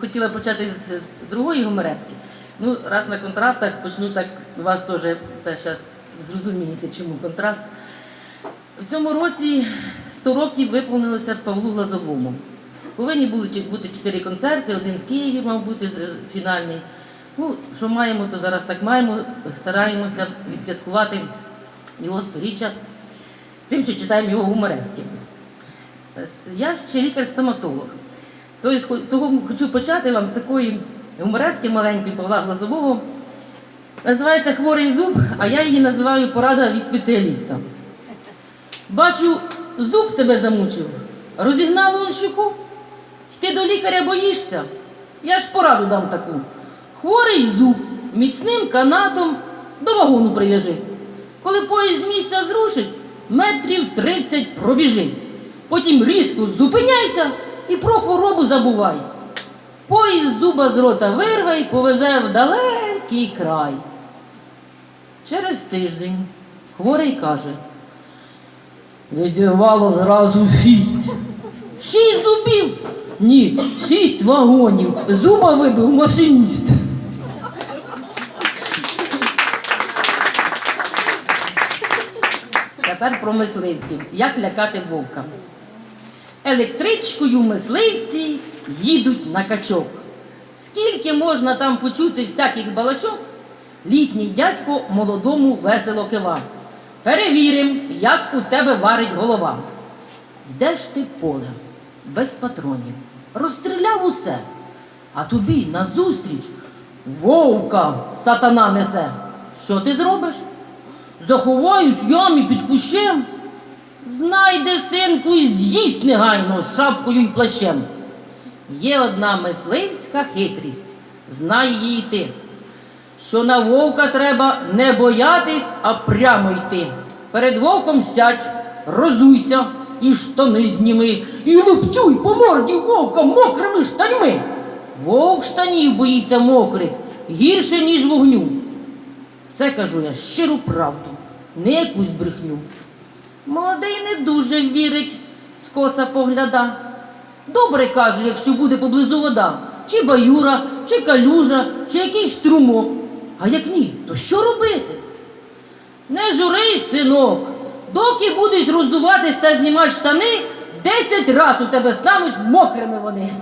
хотіла почати з другої гуморески. Ну, раз на контрастах почну так, вас теж це зараз зрозумієте, чому контраст. В цьому році 100 років виповнилося Павлу Глазовому. Повинні були бути чотири концерти, один в Києві мав бути е, фінальний. Ну, що маємо, то зараз так маємо. Стараємося відсвяткувати його сторіччя тим, що читаємо його гуморески. Е, Я ще лікар-стоматолог. Того хочу почати вам з такої гуморески маленької Павла Глазового. Називається Хворий зуб, а я її називаю порада від спеціаліста. Бачу, зуб тебе замучив, розігнало он щуку. Ти до лікаря боїшся? Я ж пораду дам таку. Хворий зуб міцним канатом до вагону прив'яжи. Коли поїзд з місця зрушить, метрів 30 пробіжи. Потім різко зупиняйся і про хворобу забувай. Поїзд зуба з рота вирве й повезе в далекий край. Через тиждень хворий каже. Відірвало зразу шість. Шість зубів? Ні, шість вагонів. Зуба вибив машиніст. Тепер про мисливців. Як лякати вовка? Електричкою мисливці їдуть на качок. Скільки можна там почути всяких балачок, літній дядько молодому весело кива. Перевірим, як у тебе варить голова. Йдеш ти полем, без патронів, розстріляв усе, а тобі назустріч вовка сатана несе. Що ти зробиш? Заховаюсь ямі під кущем. Знайде синку і з'їсть негайно шапкою й плащем. Є одна мисливська хитрість, знай її ти, що на вовка треба не боятись, а прямо йти. Перед вовком сядь, розуйся і штани зніми, і лупцюй по морді вовка мокрими штаньми. Вовк штанів боїться мокрих гірше, ніж вогню. Це кажу я щиру правду, не якусь брехню. Молодий не дуже вірить, скоса погляда. Добре каже, якщо буде поблизу вода, чи баюра, чи калюжа, чи якийсь струмок. А як ні, то що робити? Не журись, синок, доки будеш роззуватись та знімати штани, десять раз у тебе стануть мокрими вони.